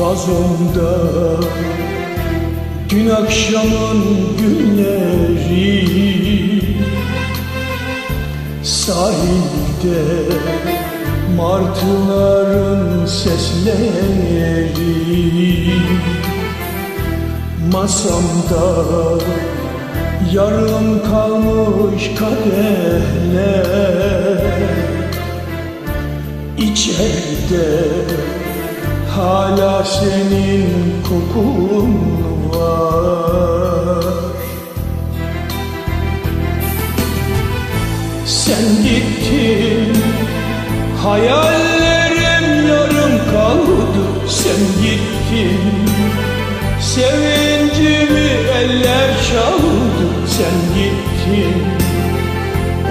Fazonda Dün akşamın günleri Sahilde Martıların sesleri Masamda. Yarım kalmış kadehler İçeride hala senin kokun var. Sen gittin hayallerim yarım kaldı. Sen gittin sevincimi eller çaldı. Sen gittin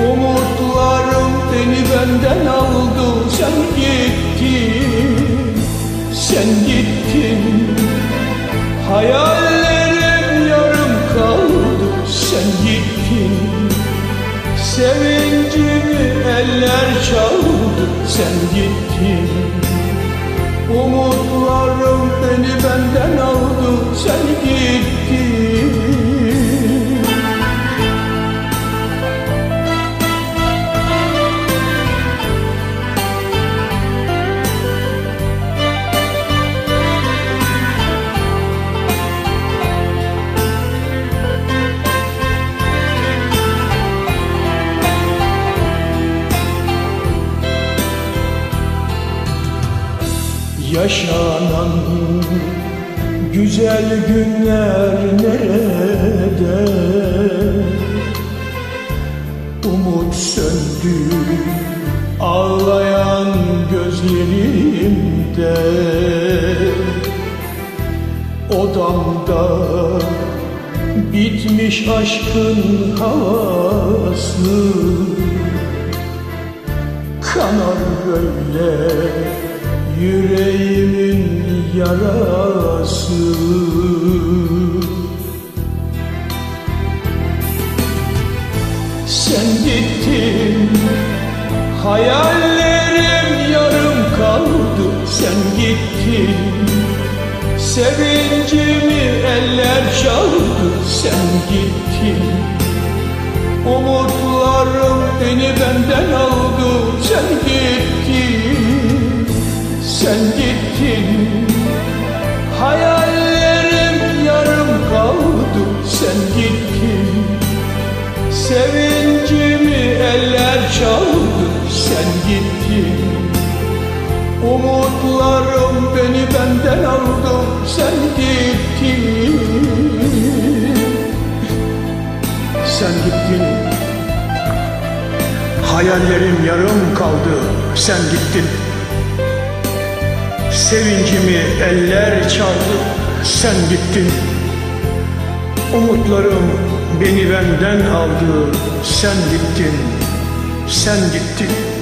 Umutlarım beni benden aldı. Sen gittin Sen gittin. Hayallerim yarım kaldı. Sen gittin. Sevincimi eller çaldı. Sen gittin. Umutlarım beni benden aldı Yaşanan güzel günler nerede? Umut söndü ağlayan gözlerimde Odamda bitmiş aşkın havası Kanar böyle yüreğimin yarası. Sen gittin hayallerim yarım kaldı. Sen gittin sevincimi eller çaldı. Sen gittin Umutlarım beni benden aldı Umutlarım beni benden aldı Sen gittin. Sen gittin. Hayallerim yarım kaldı Sen gittin. Sevincimi eller çaldı Sen gittin. Umutlarım beni benden aldı Sen gittin. Sen gittin